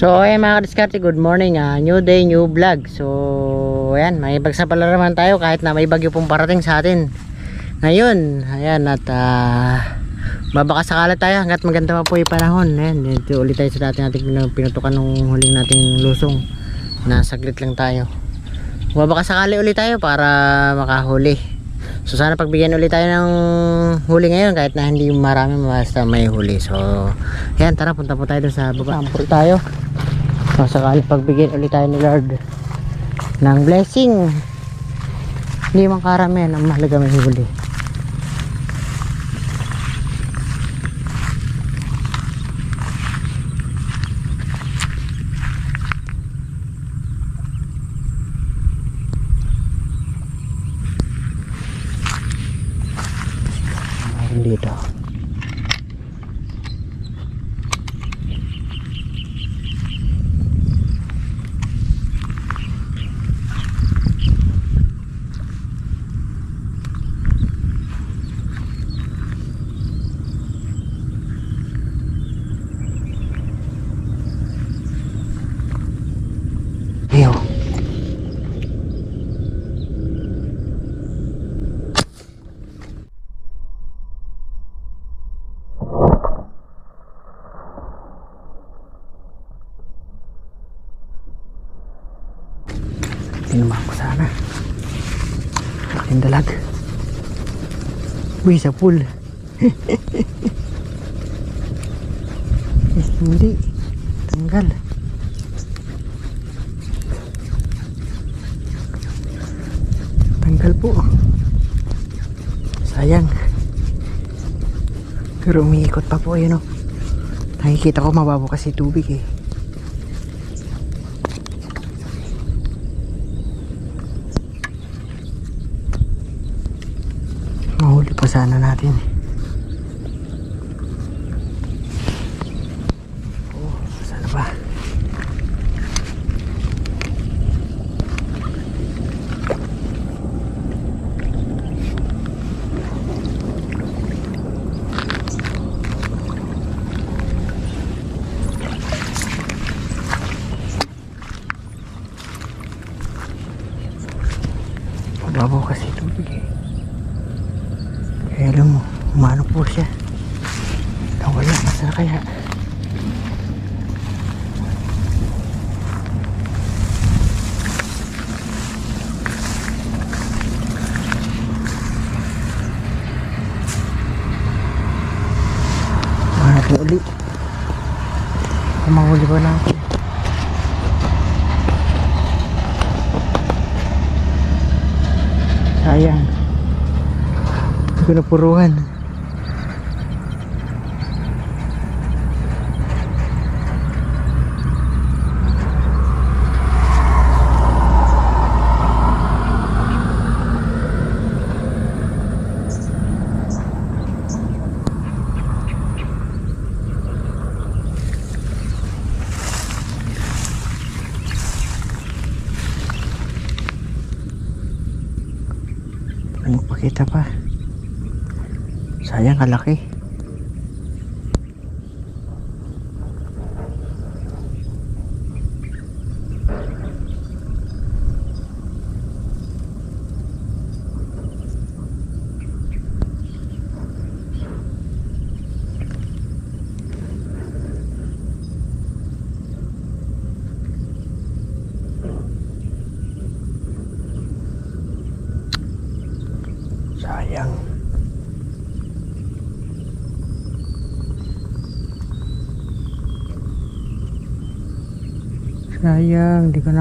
So, ayan mga kadiskarte, good morning. ah new day, new vlog. So, ayan, may pagsapala naman tayo kahit na may bagyo pong parating sa atin. Ngayon, ayan, at ah babakasakala tayo hanggat maganda pa po yung panahon. Ayan, dito ulit tayo sa dati nating pinu- pinutukan nung huling nating lusong. Nasaglit lang tayo. Babakasakali ulit tayo para makahuli. So sana pagbigyan ulit tayo ng huli ngayon kahit na hindi marami basta may huli. So yan tara punta po tayo sa baba. Ampur tayo. Sakali pagbigyan ulit tayo ni Lord ng blessing. Hindi man karamihan ang mahalaga may huli. Dito. Tinumang ko sana. Laking dalag. Uy, sa pool. eh, hindi. Tanggal. Tanggal po. Sayang. Pero umiikot pa po yun oh. Nakikita ko mababaw kasi tubig eh. Mahuli pa sana natin sana ba? Mababaw kasi tubig eh. Kaya alam mo, umano po siya. Nawala, nasa kaya? Hanap na uli. Kung mahuli ba natin? Sayang. Hindi ko napuruhan. Ano pakita pa? Sayang kalaki. Sayang. Sayang, di ko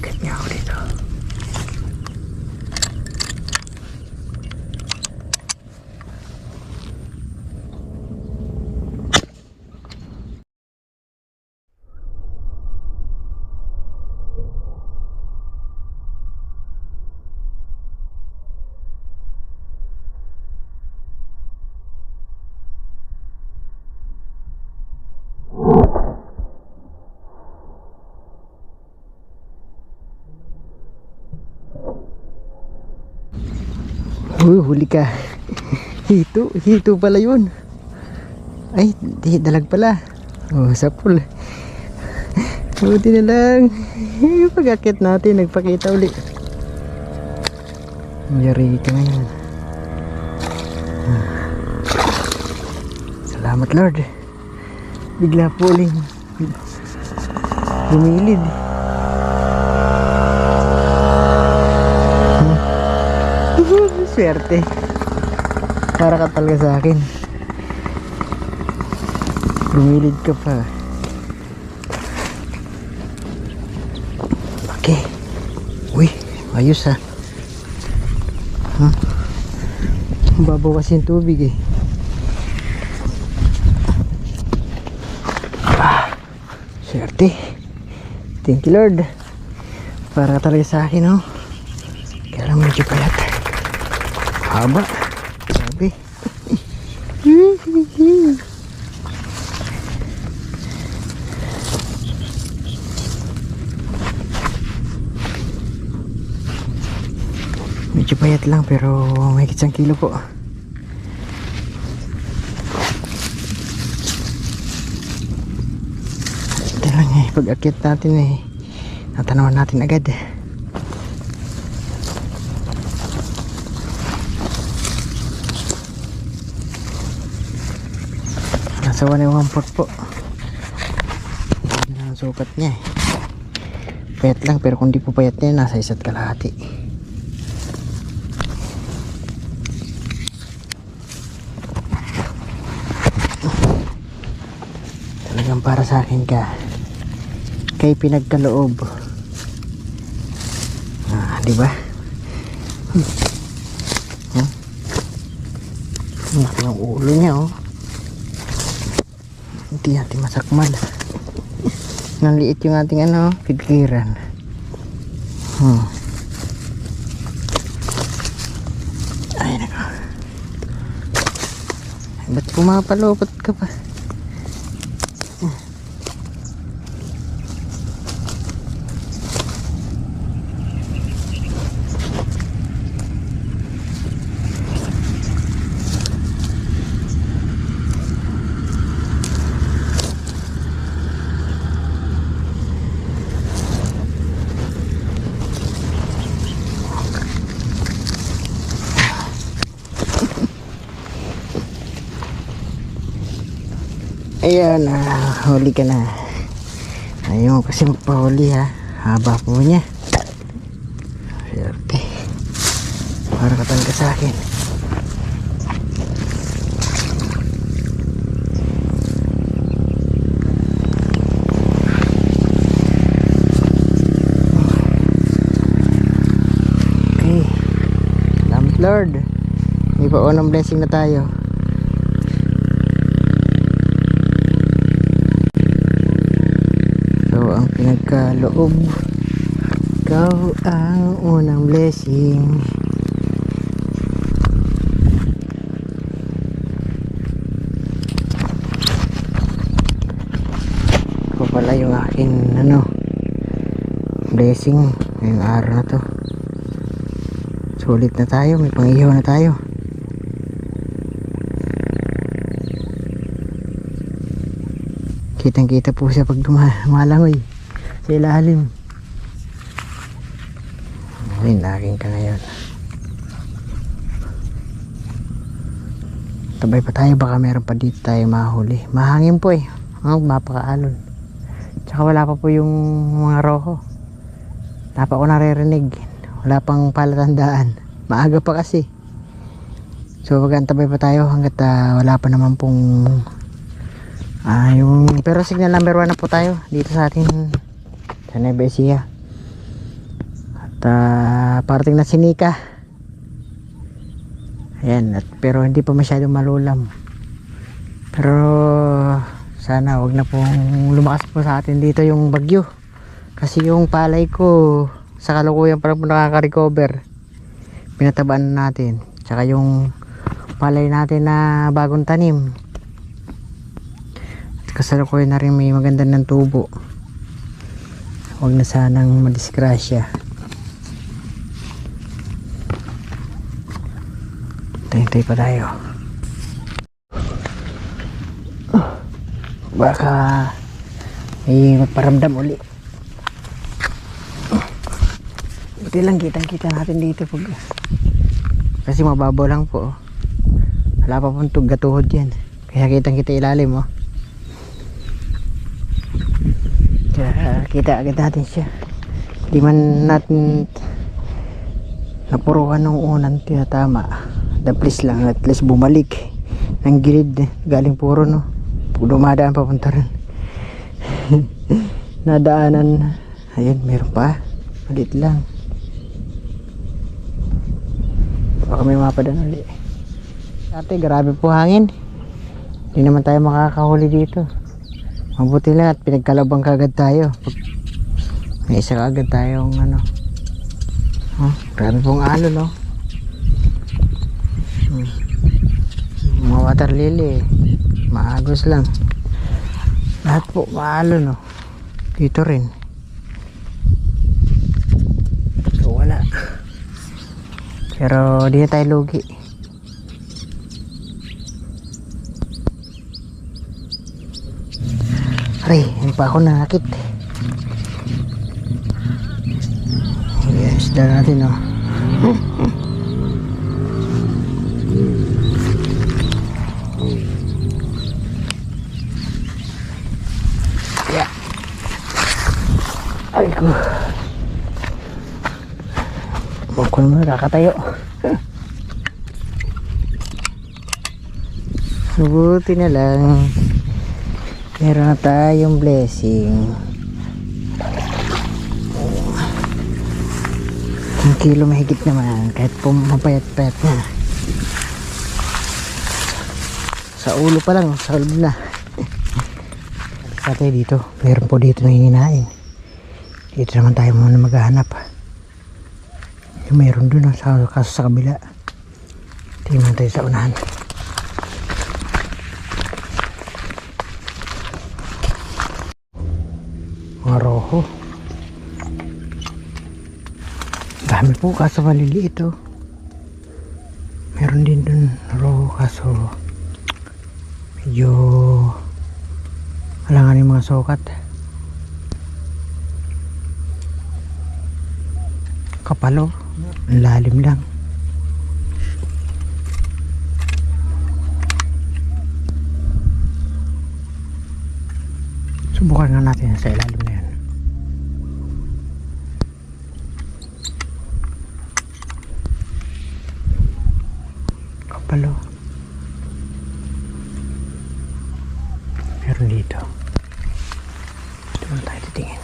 更苗利的。Uy, huli ka. Hito, hito pala yun. Ay, di, dalag pala. Oh, sapul. Buti na lang. Pag-akit natin, nagpakita uli. Yari ka ngayon. Salamat Lord. Bigla po uling lumilid. Hmm. Swerte. Para ka talaga sa akin. Lumilid ka pa. Okay. Uy, ayos ha. Huh? Babaw yung tubig eh. Ah, swerte. Thank you Lord. Para talaga sa akin oh. Kaya lang medyo payat. Haba. Sabi. Medyo payat lang pero may isang kilo po. Ito lang eh, pag akit natin eh, natanawan natin agad eh. Nasa 114 po. Ang sukat niya eh. Payat lang pero kung di po payat niya, nasa isa't kalahati. Talagang para sa akin ka. Kay pinagkaloob. Ah, di ba? Hmm. Hmm. Laki ng ulo niya, oh. Hindi natin masakmal. Naliit yung ating ano, pidgiran. Hmm. Ay, nako. Ba't pumapalupot ka pa? Ayan, ah, huli ka na. Ayaw kasi magpahuli ha. Haba po niya. Swerte. Para katangga sa akin. Okay. Salamat Lord. May pa unang blessing na tayo. Pinagkaloob Ikaw ang unang blessing. Ito pala yung akin ano Blessing ngayong araw na to. Sulit na tayo, may pangihaw na tayo. Kitang kita po siya pag dumalangoy sa ilalim. Ayun, laging ka ngayon. Tabay pa tayo, baka meron pa dito tayo mahuli. Mahangin po eh. Oh, mapakaalon. Tsaka wala pa po yung mga roho. Wala pa ako naririnig. Wala pang palatandaan. Maaga pa kasi. So, pag-antabay pa tayo hanggat ah, wala pa naman pong Ah, yung pero signal number 1 na po tayo dito sa atin sa Nueva. At ah, parating na si Nika. Ayan, at, pero hindi pa masyadong malulam. Pero sana wag na pong lumakas po sa atin dito yung bagyo. Kasi yung palay ko sa kalukuyan pa lang po nakaka-recover. Pinatabaan na natin. Tsaka yung palay natin na bagong tanim kasalukuyan na rin may maganda ng tubo huwag na sanang madisgrasya Hintay pa tayo. Baka may magparamdam uli. Buti lang kitang kita natin dito pag kasi mababaw lang po. Wala pa pong tugatuhod yan. Kaya kitang kita ilalim oh. Kaya kita agad natin siya. Di man natin napuruhan ng unang tinatama. The please lang at least bumalik ng gilid galing puro no. Dumadaan papunta rin. Nadaanan. Ayun, meron pa. Malit lang. Baka may mapadan ulit. Ate, grabe po hangin. Hindi naman tayo makakahuli dito. Mabuti lang at pinagkalabang kagad tayo. May isa kagad tayong ano. Oh, grabe pong alo, no? Hmm. Mga water lily, maagos lang. Lahat po maalo, no? Dito rin. So, wala. Pero di na tayo lugi. Aray, hindi pa ako nakakit. Yes, isda natin, oh. Yeah. Ay ko. Naman nakakatayo. Mabuti na lang. Meron na tayong blessing. Ang kilo mahigit naman kahit pumapayat-payat na. Sa ulo pa lang, sa ulo na. Sa tayo dito, meron po dito na hihinain. Dito naman tayo muna maghahanap. Yung meron dun, sa, kaso sa kabila. Tingnan tayo sa unahan. Mga roho. Dami po kaso maliliit oh. Meron din dun roho kaso medyo alangan yung mga sukat. Kapalo. Ang lalim lang. Subukan nga natin sa ilalim na yan. Kapalo. Meron dito. Dito muna tayo titingin.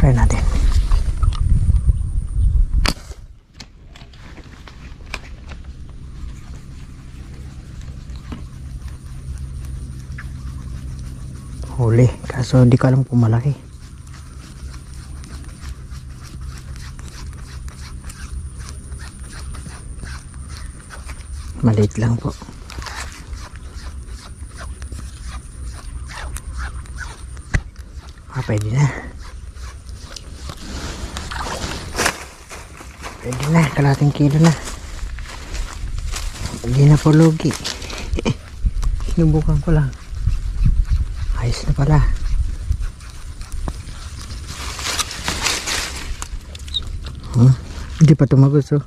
Try natin. Huli. Kaso hindi ko alam kung malaki. Maliit lang po. Ah, pwede na. Pwede na, kalating kilo na. Hindi na po lugi. Sinubukan ko lang. Ayos na pala. Huh? Hindi pa tumagos oh.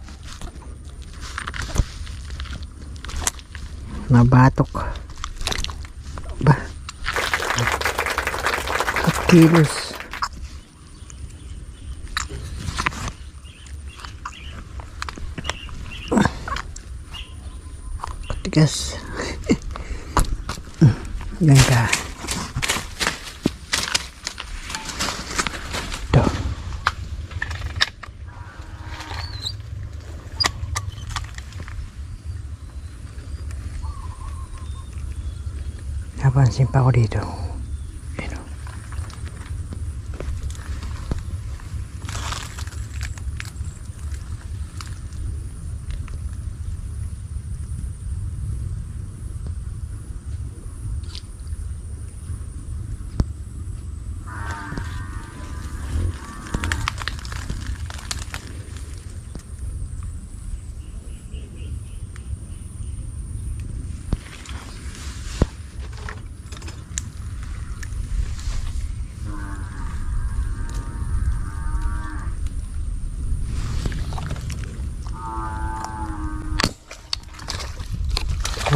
Nabatok. Ba? At kilos. Tigas. Yan ka. Ito. Nakapansin pa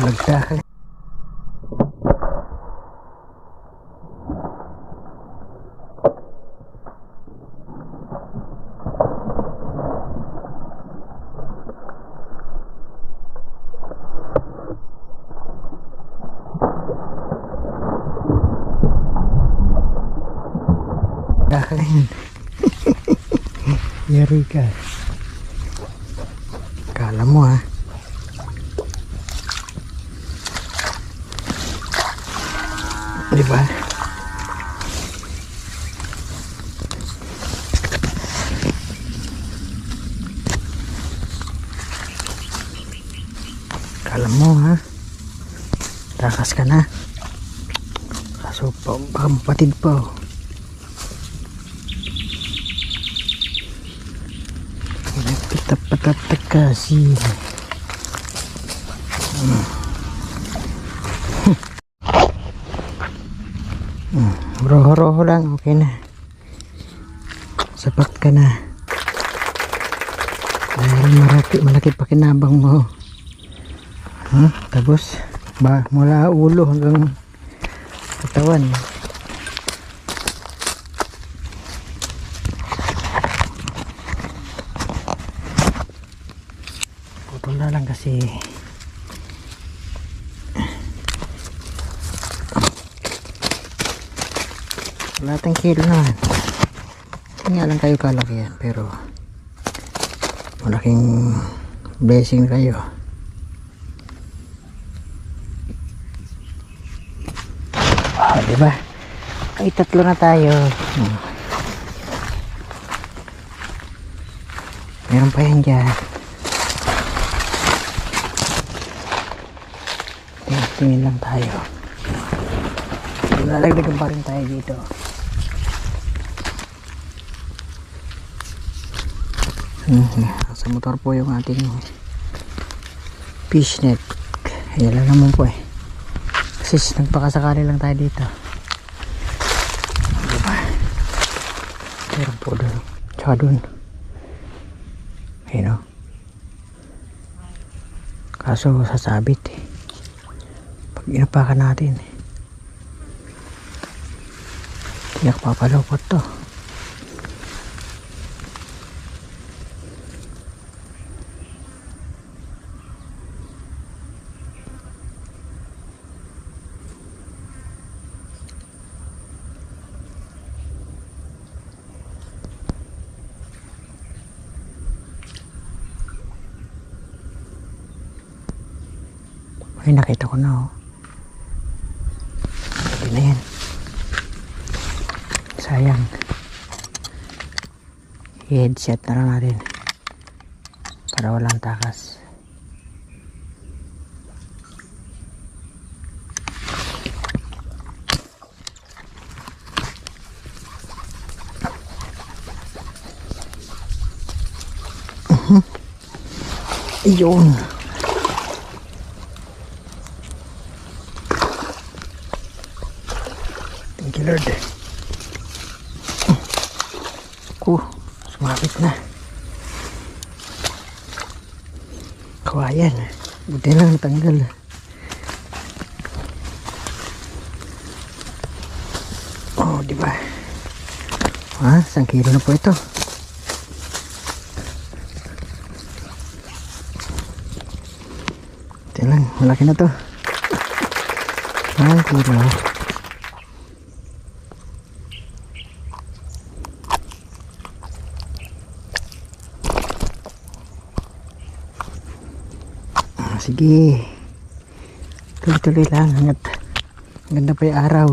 Tulog sa akin. Yari ka. Kala mo ha. Takas ka na. Kaso pa, pa oh. Pinagpitap-patap kasi. Roho-roho lang, okay na. Sapat ka na. Dahil malaki, malaki pakinabang mo. Tapos, ba, mula ulo hanggang katawan. Putol na lang kasi. Wala tayong kilo naman nga lang kayo kalaki yan pero malaking blessing kayo ah, diba ay tatlo na tayo hmm. meron pa yan dyan tingin, lang tayo lalagdagan pa rin tayo dito Mhm. Sa motor po yung ating fishnet. Ayan lang naman po eh. Kasi nagpakasakali lang tayo dito. Diba? Meron po Tsaka doon. Ayun o. Kaso sasabit eh. Pag inapakan natin eh. Tiyak papalupot to. Ay, nakita ko na oh. Pwede na yan. Sayang. I-headset na lang natin. Para walang takas. Mhm. Iyon. Thank you, Lord. Ko, sumapit na. Kawayan. Buti lang natanggal. Oh, di ba? Ha? Isang na po ito. Buti lang, malaki na to. Isang kilo. Ah, sige. Tuloy-tuloy lang hanggat Ganda pa yung araw.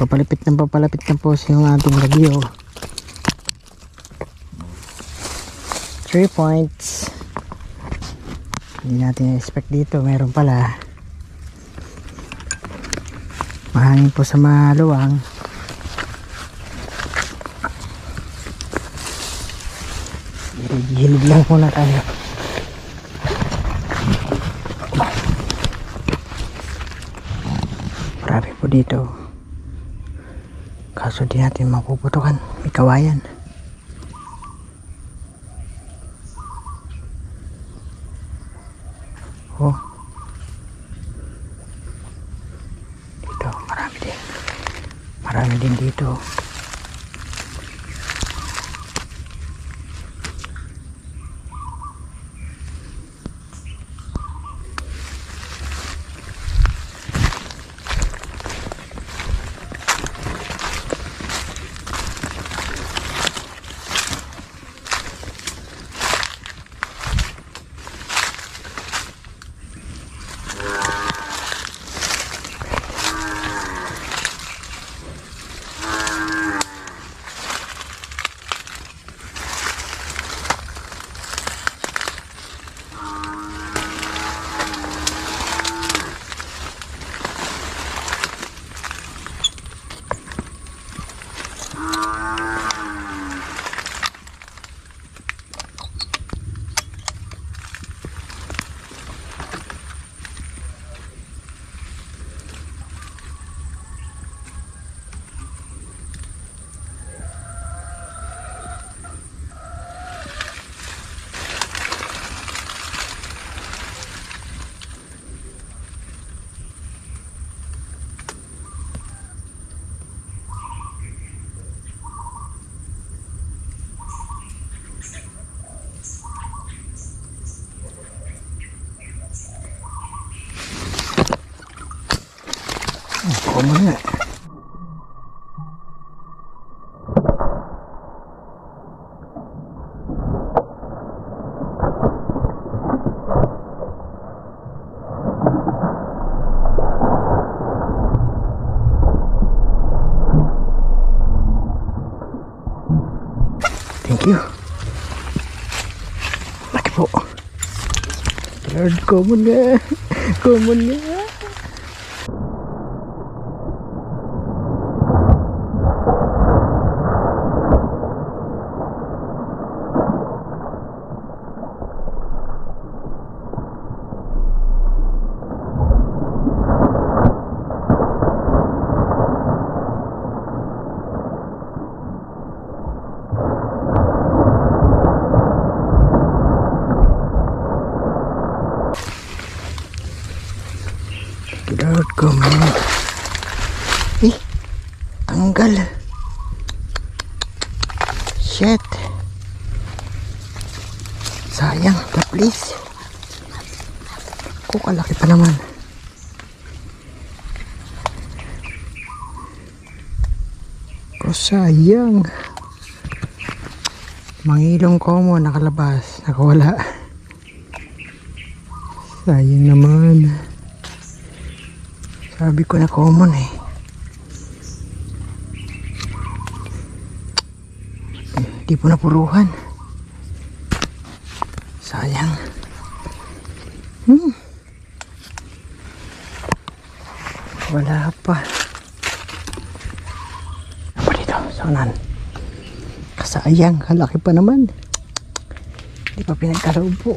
Papalapit ng papalapit na po yung ating lagyo. 3 points. Hindi natin expect dito. Meron pala. Mahangin po sa maluwang. Gilid lang muna tayo. Marami po dito. Kaso di natin mapuputukan. May kawayan. Lord, common nga. Common nga. Lord ko man. Eh, tanggal. Shit. Sayang, the please. Kukalaki pa naman. Ko sayang. Mangilong ko mo nakalabas, nakawala. Sayang naman. Sabi ko na common eh. Di po napuruhan. Sayang. Hmm. Wala pa. Dito? Saanan? Kasayang. Kalaki pa naman. Di pa pinagkaloob po.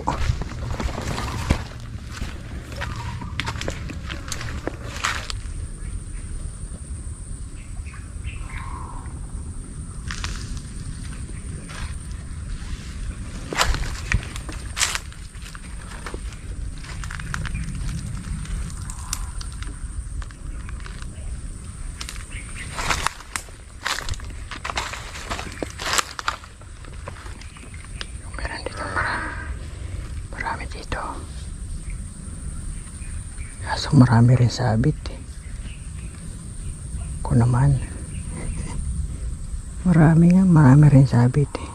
Dito. Kaso marami rin sabit eh. Ko naman. Marami nga, marami rin sabit eh.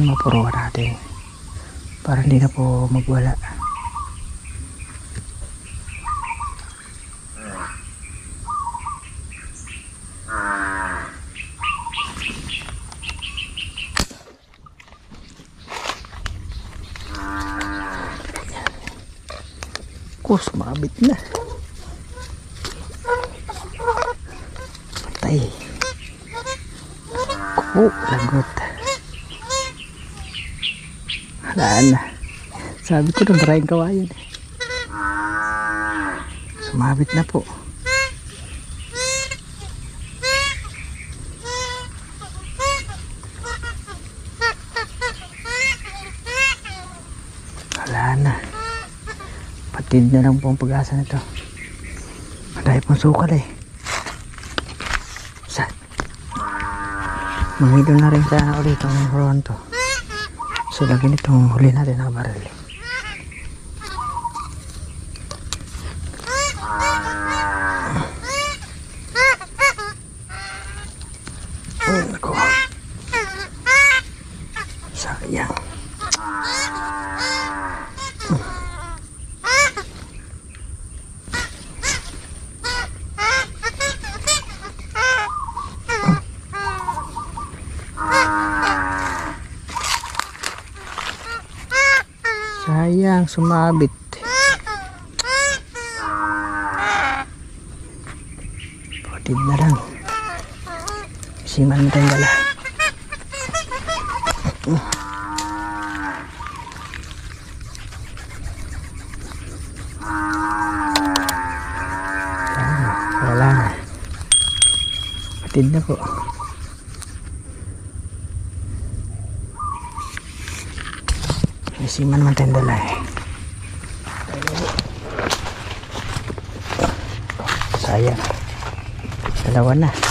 Saan mapuruan natin? Para hindi na po magwala. Kus, mabit na. Patay. Kupo, lagot. Wala na. Sabi ko nung maraming kawayan. eh. Sumabit na po. Wala na. Patid na lang po ang pag-asa nito. Madaya pong sukal eh. Saan? Mangidol na rin sana ulit itong Ronto. So lagi nitong huli natin ang baril. Oh, nako. Sayang. Sayang, sumabit. Putid na lang. Siman mo tayong. Ah, Wala na. Patid na po. Isiman man tayong dala eh. Sayang. Dalawa na.